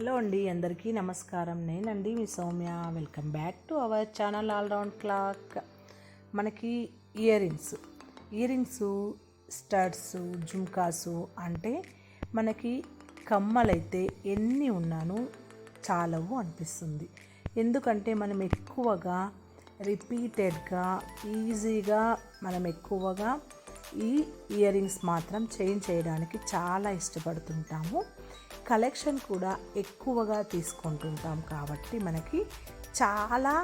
Hello అండి అందరికీ నమస్కారం. నేనండి మీ Soumya. Welcome back to our channel all round clock మనకి ear rings ear rings studs jhumkas అంటే మనకి కమ్మలైతే ఎన్ని ఉన్నాను చాలవు అనిపిస్తుంది. ఎందుకంటే మనం ఎక్కువగా రిపీటెడ్గా ఈజీగా మనం ఎక్కువగా ఈ ఇయర్ రింగ్స్ మాత్రం చేంజ్ చేయడానికి చాలా ఇష్టపడుతుంటాము. కలెక్షన్ కూడా ఎక్కువగా తీసుకుంటుంటాం కాబట్టి మనకి చాలా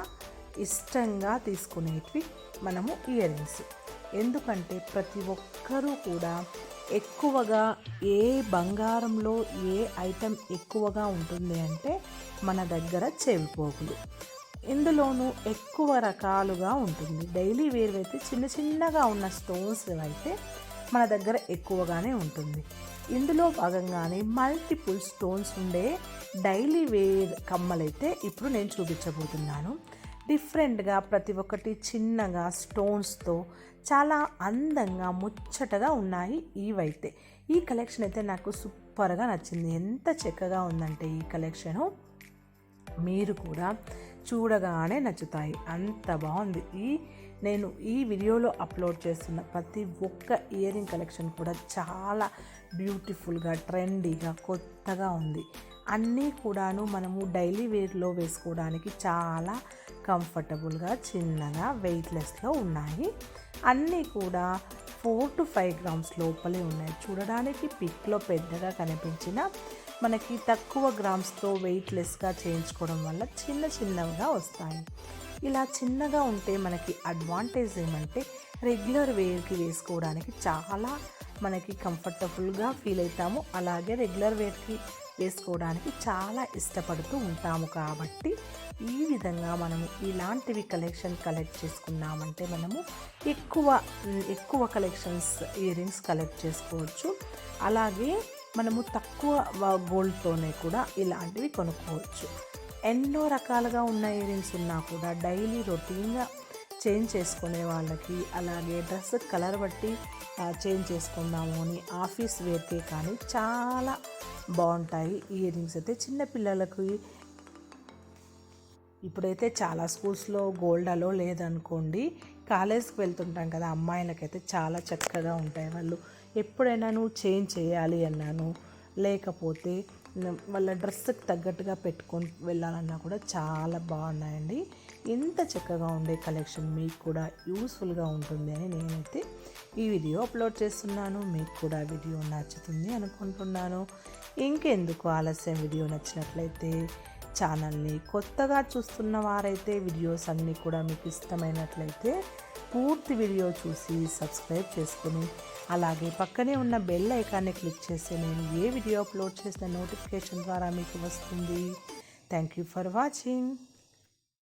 ఇష్టంగా తీసుకునేటివి మనము ఇయర్ రింగ్స్ ఎందుకంటే ప్రతి ఒక్కరూ కూడా ఎక్కువగా ఏ బంగారంలో ఏ ఐటెం ఎక్కువగా ఉంటుంది అంటే మన దగ్గర చెవిపోగులు. ఇందులోనూ ఎక్కువ రకాలుగా ఉంటుంది. డైలీ వేర్ అయితే చిన్న చిన్నగా ఉన్న స్టోన్స్ అయితే మన దగ్గర ఎక్కువగానే ఉంటుంది. ఇందులో భాగంగానే మల్టిపుల్ స్టోన్స్ ఉండే డైలీ వేర్ కమ్మలైతే ఇప్పుడు నేను చూపించబోతున్నాను. డిఫరెంట్గా ప్రతి ఒక్కటి చిన్నగా స్టోన్స్తో చాలా అందంగా ముచ్చటగా ఉన్నాయి ఇవైతే. ఈ కలెక్షన్ అయితే నాకు సూపర్గా నచ్చింది. ఎంత చక్కగా ఉందంటే ఈ కలెక్షను మీరు కూడా చూడగానే నచ్చుతాయి. అంత బాగుంది. ఈ నేను ఈ వీడియోలో అప్లోడ్ చేస్తున్న ప్రతి ఒక్క ఇయర్ రింగ్ కలెక్షన్ కూడా చాలా బ్యూటిఫుల్గా ట్రెండీగా కొత్తగా ఉంది. అన్నీ కూడాను మనము డైలీ వేర్లో వేసుకోవడానికి చాలా కంఫర్టబుల్గా చిన్నగా వెయిట్లెస్లో ఉన్నాయి. అన్నీ కూడా ఫోర్ టు ఫైవ్ గ్రామ్స్ లోపలే ఉన్నాయి. చూడడానికి పిక్లో పెద్దగా కనిపించిన మనకి తక్కువ గ్రామ్స్తో వెయిట్లెస్గా చేయించుకోవడం వల్ల చిన్న చిన్నవిగా వస్తాయి. ఇలా చిన్నగా ఉంటే మనకి అడ్వాంటేజ్ ఏమంటే రెగ్యులర్ వేర్కి వేసుకోవడానికి చాలా మనకి కంఫర్టబుల్గా ఫీల్ అవుతాము. అలాగే రెగ్యులర్ వేర్కి వేసుకోవడానికి చాలా ఇష్టపడుతూ ఉంటాము కాబట్టి ఈ విధంగా మనము ఇలాంటివి కలెక్షన్ కలెక్ట్ చేసుకున్నామంటే మనము ఎక్కువ ఎక్కువ కలెక్షన్స్ ఇయర్ రింగ్స్ కలెక్ట్ చేసుకోవచ్చు. అలాగే మనము తక్కువ గోల్డ్తోనే కూడా ఇలాంటివి కొనుక్కోవచ్చు. ఎన్నో రకాలుగా ఉన్న ఇయరింగ్స్ ఉన్నా కూడా డైలీ రొటీన్గా చేంజ్ చేసుకునే వాళ్ళకి అలాగే డ్రెస్ కలర్ బట్టి చేంజ్ చేసుకుందాము అని ఆఫీస్ వేర్కే కానీ చాలా బాగుంటాయి ఇయర్ రింగ్స్ అయితే. చిన్నపిల్లలకి ఇప్పుడైతే చాలా స్కూల్స్లో గోల్డ్ అలో లేదనుకోండి కాలేజ్కి వెళ్తుంటాం కదా అమ్మాయిలకైతే చాలా చక్కగా ఉంటాయి వాళ్ళు. ఎప్పుడైనా నువ్వు చేంజ్ చేయాలి అన్నాను. లేకపోతే వాళ్ళ డ్రెస్కి తగ్గట్టుగా పెట్టుకొని వెళ్ళాలన్నా కూడా చాలా బాగున్నాయండి. ఎంత చక్కగా ఉండే కలెక్షన్ మీకు కూడా యూస్ఫుల్గా ఉంటుంది అని నేనైతే ఈ వీడియో అప్లోడ్ చేస్తున్నాను. మీకు కూడా వీడియో నచ్చుతుంది అనుకుంటున్నాను. ఇంకెందుకు ఆలస్యం వీడియో నచ్చినట్లయితే ఛానల్ని కొత్తగా చూస్తున్న వారైతే వీడియోస్ అన్నీ కూడా మీకు ఇష్టమైనట్లయితే పూర్తి వీడియో చూసి సబ్స్క్రైబ్ చేసుకుని అలాగే పక్కనే ఉన్న బెల్ ఐకాన్ని క్లిక్ చేస్తే నేను ఏ వీడియో అప్లోడ్ చేసిన నోటిఫికేషన్ ద్వారా మీకు వస్తుంది. Thank you for watching